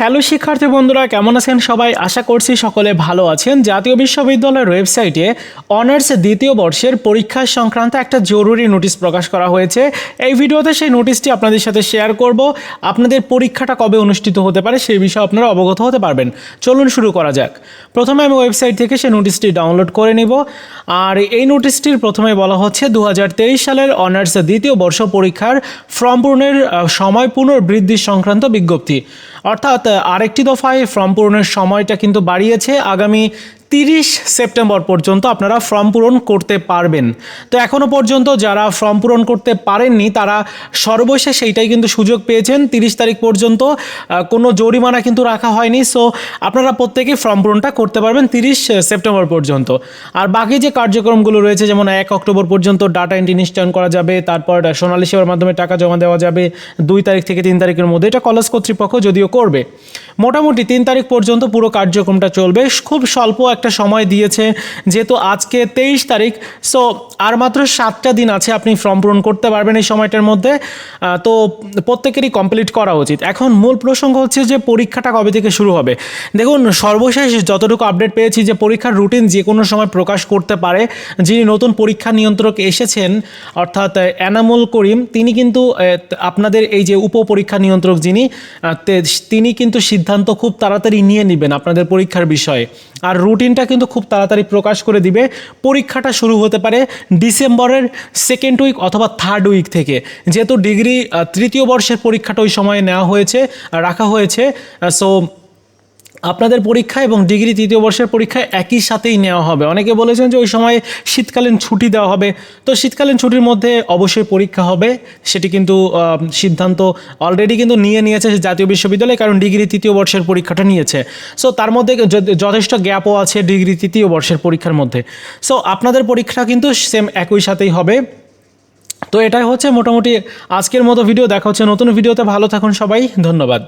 Hello শিক্ষার্থী বন্ধুরা, কেমন আছেন সবাই? আশা করছি সকলে ভালো আছেন। জাতীয় বিশ্ববিদ্যালয়ের ওয়েবসাইটে অনার্স দ্বিতীয় বর্ষের পরীক্ষা সংক্রান্ত একটা জরুরি নোটিশ প্রকাশ করা হয়েছে। এই ভিডিওতে সেই নোটিশটি আপনাদের সাথে শেয়ার করব। আপনাদের পরীক্ষাটা কবে অনুষ্ঠিত হতে পারে সেই বিষয়ে আপনারা অবগত হতে পারবেন। চলুন শুরু করা যাক। প্রথমে আমি ওয়েবসাইট থেকে সেই নোটিশটি ডাউনলোড করে নিব। আর এই নোটিশটির প্রথমে বলা হচ্ছে দু হাজার তেইশ সালের অনার্স দ্বিতীয় বর্ষ পরীক্ষার ফর্ম পূরণের সময় পুনর্বৃদ্ধি সংক্রান্ত বিজ্ঞপ্তি। অর্থাৎ আরেকটি দফায় ফর্ম পূরণের সময়টা কিন্তু বাড়িয়েছে। আগামী তিরিশ সেপ্টেম্বর পর্যন্ত আপনারা ফর্ম পূরণ করতে পারবেন। তো এখনও পর্যন্ত যারা ফর্ম পূরণ করতে পারেননি, তারা সর্বশেষ সেইটাই কিন্তু সুযোগ পেয়েছেন। তিরিশ তারিখ পর্যন্ত কোনো জরিমানা কিন্তু রাখা হয়নি। সো আপনারা প্রত্যেকেই ফর্ম পূরণটা করতে পারবেন তিরিশ সেপ্টেম্বর পর্যন্ত। আর বাকি যে কার্যক্রমগুলো রয়েছে, যেমন এক অক্টোবর পর্যন্ত ডাটা এন্ট্রি নিশ্চয়ন করা যাবে, তারপর সোনালী সেবার মাধ্যমে টাকা জমা দেওয়া যাবে, দুই তারিখ থেকে তিন তারিখের মধ্যে, এটা কলেজ কর্তৃপক্ষ যদিও করবে। মোটামুটি তিন তারিখ পর্যন্ত পুরো কার্যক্রমটা চলবে। খুব স্বল্প একটা সময় দিয়েছে, যেহেতু আজকে তেইশ তারিখ সো আর মাত্র সাতটা দিন আছে আপনি ফর্ম পূরণ করতে পারবেন এই সময়টার মধ্যে। তো প্রত্যেকেরই কমপ্লিট করা উচিত। এখন মূল প্রসঙ্গ হচ্ছে যে পরীক্ষাটা কবে থেকে শুরু হবে? দেখুন, সর্বশেষ যতটুকু আপডেট পেয়েছি যে পরীক্ষার রুটিন যে কোনো সময় প্রকাশ করতে পারে, যিনি নতুন পরীক্ষা নিয়ন্ত্রক এসেছেন, অর্থাৎ এনামুল করিম, তিনি কিন্তু আপনাদের এই যে উপ পরীক্ষা নিয়ন্ত্রক যিনি তিনি কিন্তু সিদ্ধান্ত খুব তাড়াতাড়ি নিয়ে নেবেন আপনাদের পরীক্ষার বিষয়ে। আর রুটিনটা কিন্তু খুব তাড়াতাড়ি প্রকাশ করে দিবে। পরীক্ষাটা শুরু হতে পারে ডিসেম্বরের সেকেন্ড উইক অথবা থার্ড উইক থেকে। যেহেতু ডিগ্রি তৃতীয় বর্ষের পরীক্ষাটা ওই সময়ে নেওয়া হয়েছে, রাখা হয়েছে সো আপনাদের পরীক্ষা এবং ডিগ্রি তৃতীয় বর্ষের পরীক্ষা একই সাথেই নেওয়া হবে। অনেকে বলেছেন যে ওই সময় শীতকালীন ছুটি দেওয়া হবে। তো শীতকালীন ছুটির মধ্যে অবশ্যই পরীক্ষা হবে। সেটি কিন্তু সিদ্ধান্ত অলরেডি কিন্তু নিয়ে নিয়েছে জাতীয় বিশ্ববিদ্যালয়, কারণ ডিগ্রি তৃতীয় বর্ষের পরীক্ষাটা নিয়েছে। সো তার মধ্যে যথেষ্ট গ্যাপও আছে ডিগ্রি তৃতীয় বর্ষের পরীক্ষার মধ্যে। সো আপনাদের পরীক্ষা কিন্তু সেম একই সাথেই হবে। তো এটাই হচ্ছে মোটামুটি আজকের মতো ভিডিও। দেখা হচ্ছে নতুন ভিডিওতে। ভালো থাকুন সবাই। ধন্যবাদ।